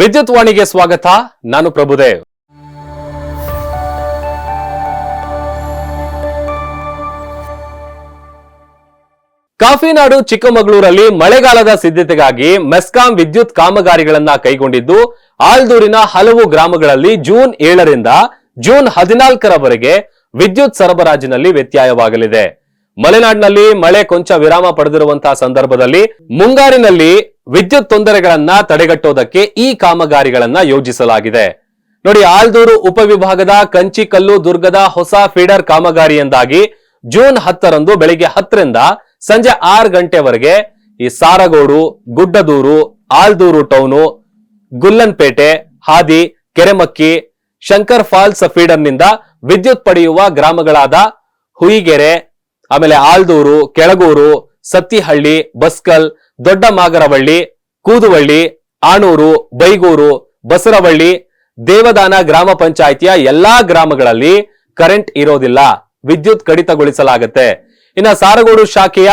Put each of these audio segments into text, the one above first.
ವಿದ್ಯುತ್ ವಾಣಿಗೆ ಸ್ವಾಗತ, ನಾನು ಪ್ರಭುದೇವ್. ಕಾಫಿನಾಡು ಚಿಕ್ಕಮಗಳೂರಲ್ಲಿ ಮಳೆಗಾಲದ ಸಿದ್ಧತೆಗಾಗಿ ಮೆಸ್ಕಾಂ ವಿದ್ಯುತ್ ಕಾಮಗಾರಿಗಳನ್ನ ಕೈಗೊಂಡಿದ್ದು, ಆಲ್ದೂರಿನ ಹಲವು ಗ್ರಾಮಗಳಲ್ಲಿ ಜೂನ್ ಏಳರಿಂದ ಜೂನ್ ಹದಿನಾಲ್ಕರವರೆಗೆ ವಿದ್ಯುತ್ ಸರಬರಾಜಿನಲ್ಲಿ ವ್ಯತ್ಯಯವಾಗಲಿದೆ. ಮಲೆನಾಡಿನಲ್ಲಿ ಮಳೆ ಕೊಂಚ ವಿರಾಮ ಪಡೆದಿರುವಂತಹ ಸಂದರ್ಭದಲ್ಲಿ ಮುಂಗಾರಿನಲ್ಲಿ ವಿದ್ಯುತ್ ತೊಂದರೆಗಳನ್ನ ತಡೆಗಟ್ಟೋದಕ್ಕೆ ಈ ಕಾಮಗಾರಿಗಳನ್ನ ಯೋಜಿಸಲಾಗಿದೆ. ನೋಡಿ, ಆಲ್ದೂರು ಉಪವಿಭಾಗದ ಕಂಚಿಕಲ್ಲು ದುರ್ಗದ ಹೊಸ ಫೀಡರ್ ಕಾಮಗಾರಿಯಿಂದಾಗಿ ಜೂನ್ ಹತ್ತರಂದು ಬೆಳಿಗ್ಗೆ ಹತ್ತರಿಂದ ಸಂಜೆ ಆರು ಗಂಟೆವರೆಗೆ ಈ ಸಾರಗೋಡು, ಗುಡ್ಡದೂರು, ಆಲ್ದೂರು ಟೌನು, ಗುಲ್ಲನ್ಪೇಟೆ, ಹಾದಿ, ಕೆರೆಮಕ್ಕಿ, ಶಂಕರ್ ಫಾಲ್ಸ್ ಫೀಡರ್ನಿಂದ ವಿದ್ಯುತ್ ಪಡೆಯುವ ಗ್ರಾಮಗಳಾದ ಹುಯಿಗೆರೆ ಆಮೇಲೆ ಆಲ್ದೂರು, ಕೆಳಗೂರು, ಸತ್ತಿಹಳ್ಳಿ, ಬಸ್ಕಲ್ ದೊಡ್ಡ ಮಾಗರವಳ್ಳಿ ಕೂದುವಳ್ಳಿ, ಆಣೂರು, ಬೈಗೂರು, ಬಸರವಳ್ಳಿ, ದೇವದಾನ ಗ್ರಾಮ ಪಂಚಾಯಿತಿಯ ಎಲ್ಲಾ ಗ್ರಾಮಗಳಲ್ಲಿ ಕರೆಂಟ್ ಇರೋದಿಲ್ಲ. ವಿದ್ಯುತ್ ಕಡಿತಗೊಳಿಸಲಾಗುತ್ತೆ. ಇನ್ನ ಸಾರಗೋಡು ಶಾಖೆಯ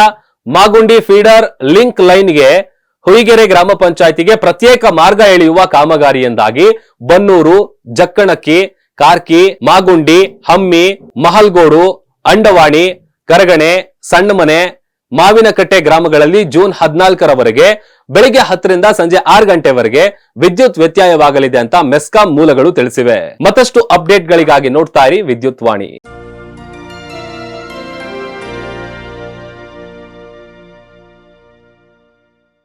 ಮಾಗುಂಡಿ ಫೀಡರ್ ಲಿಂಕ್ ಲೈನ್ಗೆ ಹುಯಿಗೆರೆ ಗ್ರಾಮ ಪಂಚಾಯಿತಿಗೆ ಪ್ರತ್ಯೇಕ ಮಾರ್ಗ ಎಳೆಯುವ ಕಾಮಗಾರಿಯಿಂದಾಗಿ ಬನ್ನೂರು, ಜಕ್ಕಣಕ್ಕಿ, ಕಾರ್ಕಿ, ಮಾಗುಂಡಿ, ಹಮ್ಮಿ, ಮಹಲ್ಗೋಡು, ಅಂಡವಾಣಿ ಕರಗಣೆ ಸಣ್ಣಮನೆ ಮಾವಿನಕಟ್ಟೆ ಗ್ರಾಮಗಳಲ್ಲಿ ಜೂನ್ ಹದಿನಾಲ್ಕರವರೆಗೆ, ಬೆಳಿಗ್ಗೆ ಹತ್ತರಿಂದ ಸಂಜೆ ಆರು ಗಂಟೆವರೆಗೆ ವಿದ್ಯುತ್ ವ್ಯತ್ಯಯವಾಗಲಿದೆ ಅಂತ ಮೆಸ್ಕಾಂ ಮೂಲಗಳು ತಿಳಿಸಿವೆ. ಮತ್ತಷ್ಟು ಅಪ್ಡೇಟ್ಗಳಿಗಾಗಿ ನೋಡ್ತಾ ಇರಿ ವಿದ್ಯುತ್ ವಾಣಿ.